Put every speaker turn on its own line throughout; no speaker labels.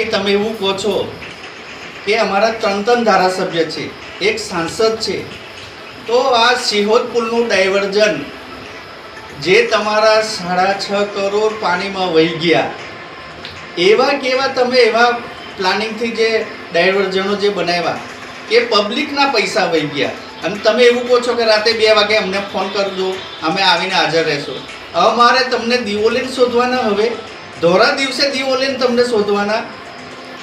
ભાઈ, તમે એવું કહો છો કે અમારા ત્રણ ત્રણ ધારાસભ્ય છે, એક સાંસદ છે. તો આ સિહોદ પુલનું ડાયવર્ઝન જે તમારા સાડા છ કરોડ પાણીમાં વહી ગયા, એવા કેવા તમે એવા પ્લાનિંગથી જે ડાયવર્ઝનો જે બનાવ્યા એ પબ્લિકના પૈસા વહી ગયા. અને તમે એવું કહો છો કે રાતે બે વાગે અમને ફોન કરજો, અમે આવીને હાજર રહેશું. અમારે તમને દિવોલીન શોધવાના હવે. ધોરા દિવસે દિવોલીન તમને શોધવાના.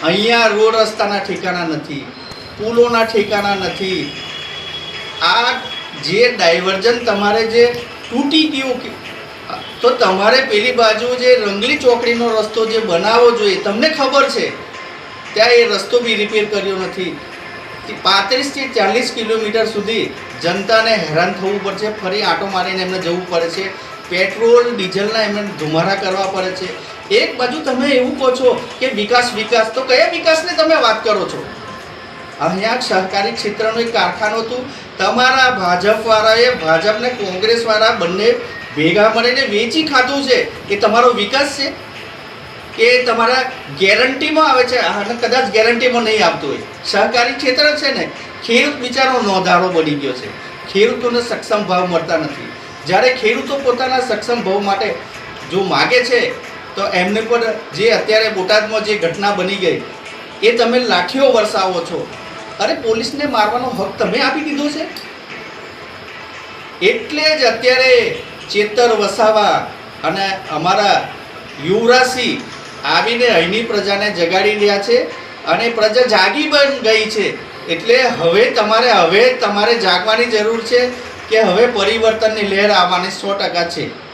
અહીંયા રોડ રસ્તાના ઠેકાણા નથી, પુલોના ઠેકાણા નથી. આ જે ડાયવર્ઝન તમારે જે તૂટી ગયું તો તમારે પેલી બાજુ જે રંગલી ચોકડીનો રસ્તો જે બનાવવો જોઈએ, તમને ખબર છે? ત્યાં એ રસ્તો બી રિપેર કર્યો નથી. પાંત્રીસથી ચાલીસ કિલોમીટર સુધી જનતાને હેરાન થવું પડશે, ફરી આંટો મારીને એમને જવું પડે છે. પેટ્રોલ, ડીઝલના એમને ધુમારા કરવા પડે છે. એક બાજુ તમે એવું કહો છો કે વિકાસ વિકાસ. તો કયા વિકાસની તમે વાત કરો છો? અહીંયા સહકારી ક્ષેત્રનું એક કારખાનું હતું. તમારા ભાજપવાળાએ, ભાજપને કોંગ્રેસવાળા બંને ભેગા મળીને વેચી ખાધું છે. એ તમારો વિકાસ છે? કે તમારા ગેરંટીમાં આવે છે? અને કદાચ ગેરંટીમાં નહીં આવતું હોય. સહકારી ક્ષેત્ર છે ને, ખેડૂત બિચારો નોંધારો બની ગયો છે. ખેડૂતોને સક્ષમ ભાવ મળતા નથી. જ્યારે ખેડૂતો પોતાના સક્ષમ ભાવ માટે જો માગે છે, તો એમને પણ જે અત્યારે બોટાદમાં જે ઘટના બની ગઈ, એ તમે લાઠીઓ વરસાવો છો. અરે, પોલીસને મારવાનો હક તમે આપી દીધો છે? એટલે જ અત્યારે ચેતર વસાવા અને અમારા યુવરાજસિંહ આવીને અહીંની પ્રજાને જગાડી રહ્યા છે અને પ્રજા જાગી બન ગઈ છે. એટલે હવે તમારે હવે તમારે જાગવાની જરૂર છે. કે હવે પરિવર્તનની લહેર આવવાની સો ટકા છે.